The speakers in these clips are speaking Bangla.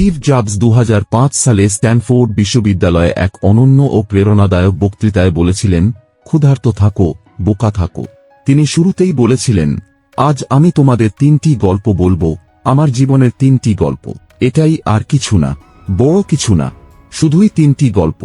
স্টিভ জবস দু হাজার পাঁচ সালে স্ট্যানফোর্ড বিশ্ববিদ্যালয়ে এক অনন্য ও প্রেরণাদায়ক বক্তৃতায় বলেছিলেন, ক্ষুধার্ত থাকো, বোকা থাকো। তিনি শুরুতেই বলেছিলেন, আজ আমি তোমাদের তিনটি গল্প বলব, আমার জীবনের তিনটি গল্প। এটাই আর কিছু না, বড় কিছু না, শুধুই তিনটি গল্প।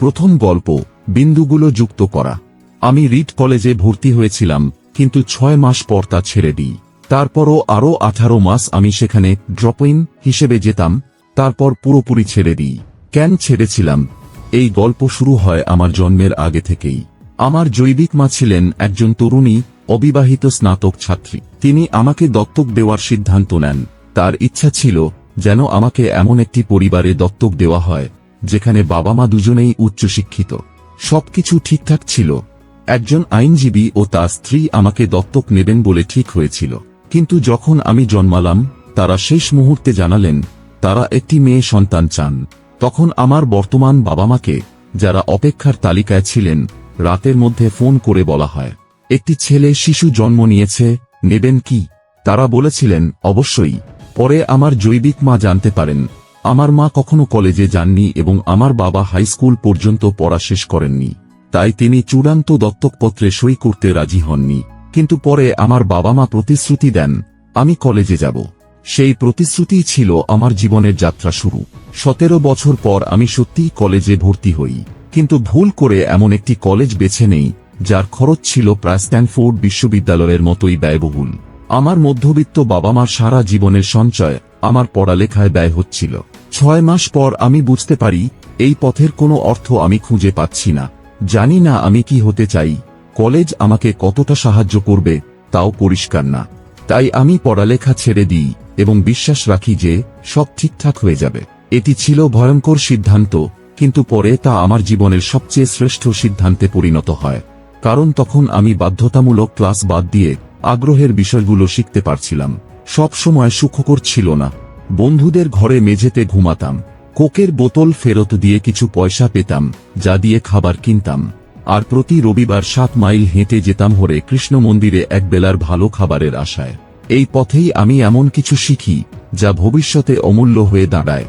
প্রথম গল্প, বিন্দুগুলো যুক্ত করা। আমি রিড কলেজে ভর্তি হয়েছিলাম, কিন্তু ছয় মাস পর তা ছেড়ে দিই। তারপরও আরও আঠারো মাস আমি সেখানে ড্রপইন হিসেবে যেতাম তারপর পুরোপুরি ছেড়ে দিই। কেন ছেড়েছিলাম? এই গল্প শুরু হয় আমার জন্মের আগে থেকেই। আমার জৈবিক মা ছিলেন একজন তরুণী, অবিবাহিত স্নাতক ছাত্রী। তিনি আমাকে দত্তক দেওয়ার সিদ্ধান্ত নেন। তার ইচ্ছা ছিল যেন আমাকে এমন একটি পরিবারে দত্তক দেওয়া হয়, যেখানে বাবা মা দুজনেই উচ্চশিক্ষিত সবকিছু ঠিকঠাক ছিল। একজন আইনজীবী ও তার স্ত্রী আমাকে দত্তক নেবেন বলে ঠিক হয়েছিল। কিন্তু যখন আমি জন্মালাম, তারা শেষ মুহূর্তে জানালেন তারা একটি মেয়ে সন্তান চান। তখন আমার বর্তমান বাবা মাকে যারা অপেক্ষার তালিকায় ছিলেন, রাতের মধ্যে ফোন করে বলা হয়। একটি ছেলে শিশু জন্ম নিয়েছে, নেবেন কি? তারা বলেছিলেন, অবশ্যই। পরে আমার জৈবিক মা জানতে পারেন, আমার মা কখনো কলেজে যাননি এবং আমার বাবা হাই স্কুল পর্যন্ত পড়া শেষ করেননি। তাই তিনি চূড়ান্ত দত্তকপত্রে সই করতে রাজি হননি। কিন্তু পরে আমার বাবা মা প্রতিশ্রুতি দেন, আমি কলেজে যাব। সেই প্রতিশ্রুতিই ছিল আমার জীবনের যাত্রা শুরু। সতেরো বছর পর আমি সত্যিই কলেজে ভর্তি হই। কিন্তু ভুল করে এমন একটি কলেজ বেছে নেই, যার খরচ ছিল প্রায় স্ট্যানফোর্ড বিশ্ববিদ্যালয়ের মতোই ব্যয়বহুল। আমার মধ্যবিত্ত বাবা মার সারা জীবনের সঞ্চয় আমার পড়ালেখায় ব্যয় হচ্ছিল। ছয় মাস পর আমি বুঝতে পারি, এই পথের কোনো অর্থ আমি খুঁজে পাচ্ছি না। জানি না আমি কি হতে চাই। কলেজ আমাকে কতটা সাহায্য করবে, তাও পরিষ্কার না। তাই আমি পড়ালেখা ছেড়ে দিই। এবং বিশ্বাস রাখি যে, সব ঠিকঠাক হয়ে যাবে। এটি ছিল ভয়ঙ্কর সিদ্ধান্ত, কিন্তু পরে তা আমার জীবনের সবচেয়ে শ্রেষ্ঠ সিদ্ধান্তে পরিণত হয়। কারণ তখন আমি বাধ্যতামূলক ক্লাস বাদ দিয়ে আগ্রহের বিষয়গুলো শিখতে পারছিলাম। সব সময় সুখকর ছিল না। বন্ধুদের ঘরে মেঝেতে ঘুমাতাম। কোকের বোতল ফেরত দিয়ে কিছু পয়সা পেতাম, যা দিয়ে খাবার কিনতাম। আর প্রতি রবিবার সাত মাইল হেঁটে যেতাম হরে কৃষ্ণ মন্দিরে একবেলার ভালো খাবারের আশায়। এই পথেই আমি এমন কিছু শিখি, যা ভবিষ্যতে অমূল্য হয়ে দাঁড়ায়।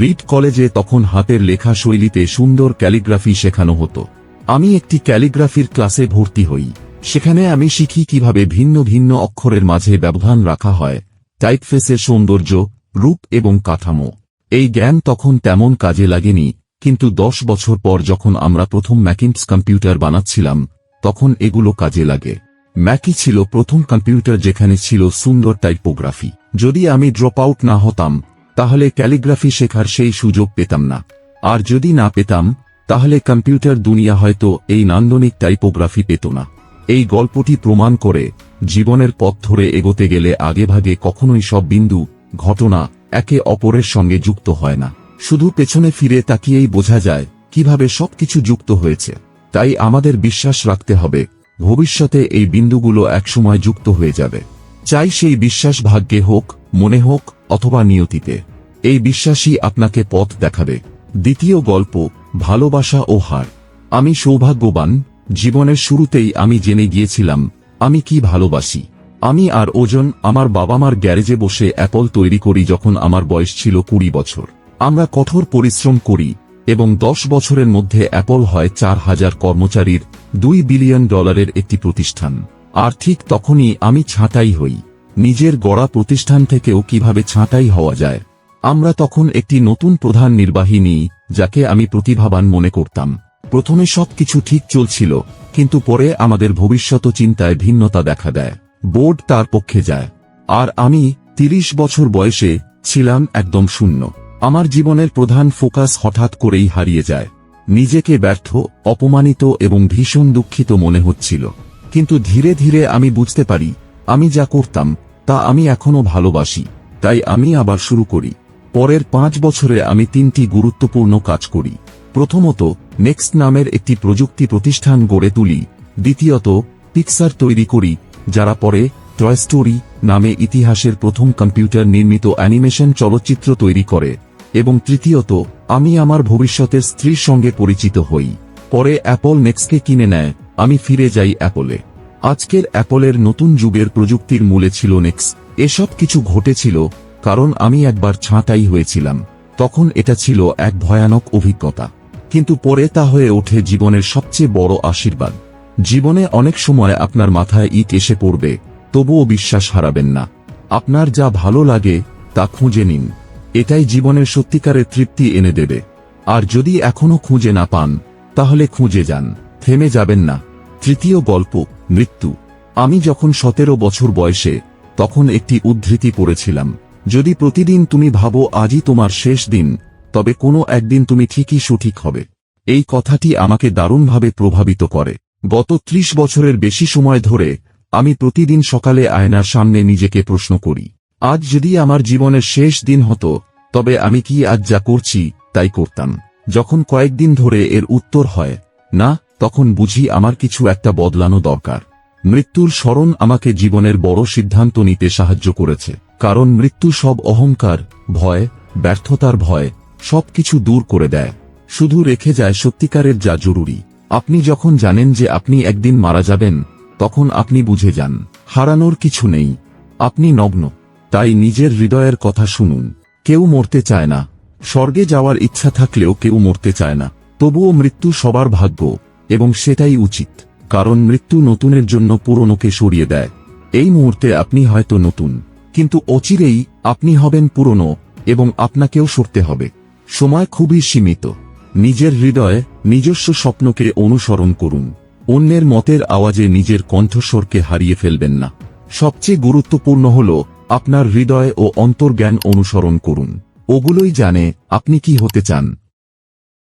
রিড কলেজে তখন হাতের লেখা শৈলীতে সুন্দর ক্যালিগ্রাফি শেখানো হতো। আমি একটি ক্যালিগ্রাফির ক্লাসে ভর্তি হই। সেখানে আমি শিখি কীভাবে ভিন্ন ভিন্ন অক্ষরের মাঝে ব্যবধান রাখা হয়, টাইপফেসের সৌন্দর্য, রূপ এবং কাঠামো। এই জ্ঞান তখন তেমন কাজে লাগেনি, কিন্তু দশ বছর পর যখন আমরা প্রথম ম্যাকিন্স কম্পিউটার বানাচ্ছিলাম, তখন এগুলো কাজে লাগে। ম্যাকি ছিল প্রথম কম্পিউটার যেখানে ছিল সুন্দর টাইপোগ্রাফি যদি আমি ড্রপ আউট না হতাম, তাহলে ক্যালিগ্রাফি শেখার সেই সুযোগ পেতাম না। আর যদি না পেতাম, তাহলে কম্পিউটার দুনিয়া হয়তো এই নান্দনিক টাইপোগ্রাফি পেত না। এই গল্পটি প্রমাণ করে, জীবনের পথ ধরে এগোতে গেলে আগেভাগে কখনোই সব বিন্দু, ঘটনা, একে অপরের সঙ্গে যুক্ত হয় না। শুধু পেছনে ফিরে তাকিয়েই বোঝা যায়, কীভাবে সবকিছু যুক্ত হয়েছে। তাই আমাদের বিশ্বাস রাখতে হবে ভবিষ্যতে এই বিন্দুগুলো একসময় যুক্ত হয়ে যাবে। চাই সেই বিশ্বাস ভাগ্যে হোক, মনে হোক, অথবা নিয়তিতে। এই বিশ্বাসই আপনাকে পথ দেখাবে। দ্বিতীয় গল্প, ভালোবাসা ও হার। আমি সৌভাগ্যবান, জীবনের শুরুতেই আমি জেনে গিয়েছিলাম, আমি কি ভালোবাসি। আমি আর ওজন আমার বাবা মার গ্যারেজে বসে অ্যাপল তৈরি করি যখন আমার বয়স ছিল কুড়ি বছর। আমরা কঠোর পরিশ্রম করি এবং দশ বছরের মধ্যে অ্যাপল হয় চার হাজার কর্মচারীর দুই বিলিয়ন ডলারের একটি প্রতিষ্ঠান। আর ঠিক তখনই আমি ছাঁটাই হই। নিজের গড়া প্রতিষ্ঠান থেকেও কীভাবে ছাঁটাই হওয়া যায়? আমরা তখন একটি নতুন প্রধান নির্বাহী নিই যাকে আমি প্রতিভাবান মনে করতাম। প্রথমে সবকিছু ঠিক চলছিল, কিন্তু পরে আমাদের ভবিষ্যৎ চিন্তায় ভিন্নতা দেখা দেয়। বোর্ড তার পক্ষে যায়। আর আমি তিরিশ বছর বয়সে ছিলাম একদম শূন্য। আমার জীবনের প্রধান ফোকাস হঠাৎ করেই হারিয়ে যায়। নিজেকে ব্যর্থ, অপমানিত এবং ভীষণ দুঃখিত মনে হচ্ছিল। কিন্তু ধীরে ধীরে আমি বুঝতে পারি, আমি যা করতাম, তা আমি এখনও ভালোবাসি, তাই আমি আবার শুরু করি। পরের পাঁচ বছরে আমি তিনটি গুরুত্বপূর্ণ কাজ করি। প্রথমত, নেক্সট নামের একটি প্রযুক্তি প্রতিষ্ঠান গড়ে তুলি। দ্বিতীয়ত পিকসার তৈরি করি, যারা পরে টয় স্টোরি নামে ইতিহাসের প্রথম কম্পিউটার নির্মিত অ্যানিমেশন চলচ্চিত্র তৈরি করে। এবং তৃতীয়ত, আমি আমার ভবিষ্যতের স্ত্রীর সঙ্গে পরিচিত হই। পরে অ্যাপল নেক্সটকে কিনে নেয়, আমি ফিরে যাই অ্যাপলে। আজকের অ্যাপলের নতুন যুগের প্রযুক্তির মূলে ছিল নেক্স। এসব কিছু ঘটেছিল, কারণ আমি একবার ছাঁটাই হয়েছিলাম। তখন এটা ছিল এক ভয়ানক অভিজ্ঞতা। কিন্তু পরে তা হয়ে ওঠে জীবনের সবচেয়ে বড় আশীর্বাদ। জীবনে অনেক সময় আপনার মাথায় ইট এসে পড়বে, তবুও বিশ্বাস হারাবেন না। আপনার যা ভালো লাগে, তা খুঁজে নিন। এটাই জীবনের সত্যিকারের তৃপ্তি এনে দেবে। আর যদি এখনও খুঁজে না পান, তাহলে খুঁজে যান, থেমে যাবেন না। তৃতীয় গল্প, মৃত্যু। আমি যখন সতেরো বছর বয়সে, তখন একটি উদ্ধৃতি পড়েছিলাম। যদি প্রতিদিন তুমি ভাবো আজই তোমার শেষ দিন, তবে কোনো একদিন তুমি ঠিকই সঠিক হবে। এই কথাটি আমাকে দারুণভাবে প্রভাবিত করে। গত ত্রিশ বছরের বেশি সময় ধরে, আমি প্রতিদিন সকালে আয়নার সামনে নিজেকে প্রশ্ন করি। আজ যদি আমার জীবনের শেষ দিন হতো, তবে আমি কি আজ যা করছি, তাই করতাম। যখন কয়েকদিন ধরে এর উত্তর হয়, না, তখন বুঝি আমার কিছু একটা বদলানো দরকার। মৃত্যুর স্মরণ আমাকে জীবনের বড় সিদ্ধান্ত নিতে সাহায্য করেছে, কারণ মৃত্যু সব অহংকার, ভয়, ব্যর্থতার ভয়, সবকিছু দূর করে দেয়। শুধু রেখে যায় সত্যিকারের যা জরুরি। আপনি যখন জানেন যে আপনি একদিন মারা যাবেন, তখন আপনি বুঝে যান, হারানোর কিছু নেই। আপনি নগ্ন। তাই নিজের হৃদয়ের কথা শুনুন। কেউ মরতে চায় না। স্বর্গে যাওয়ার ইচ্ছা থাকলেও কেউ মরতে চায় না। তবুও মৃত্যু সবার ভাগ্য, এবং সেটাই উচিত। কারণ মৃত্যু নতুনের জন্য পুরনোকে সরিয়ে দেয়। এই মুহূর্তে আপনি হয়তো নতুন। কিন্তু অচিরেই আপনি হবেন পুরনো, এবং আপনাকেও সরতে হবে। সময় খুবই সীমিত। নিজের হৃদয়ে নিজস্ব স্বপ্নকে অনুসরণ করুন। অন্যের মতের আওয়াজে নিজের কণ্ঠস্বরকে হারিয়ে ফেলবেন না। সবচেয়ে গুরুত্বপূর্ণ হল আপনার হৃদয় ও অন্তর্জ্ঞান অনুসরণ করুন। ওগুলোই জানে আপনি কি হতে চান।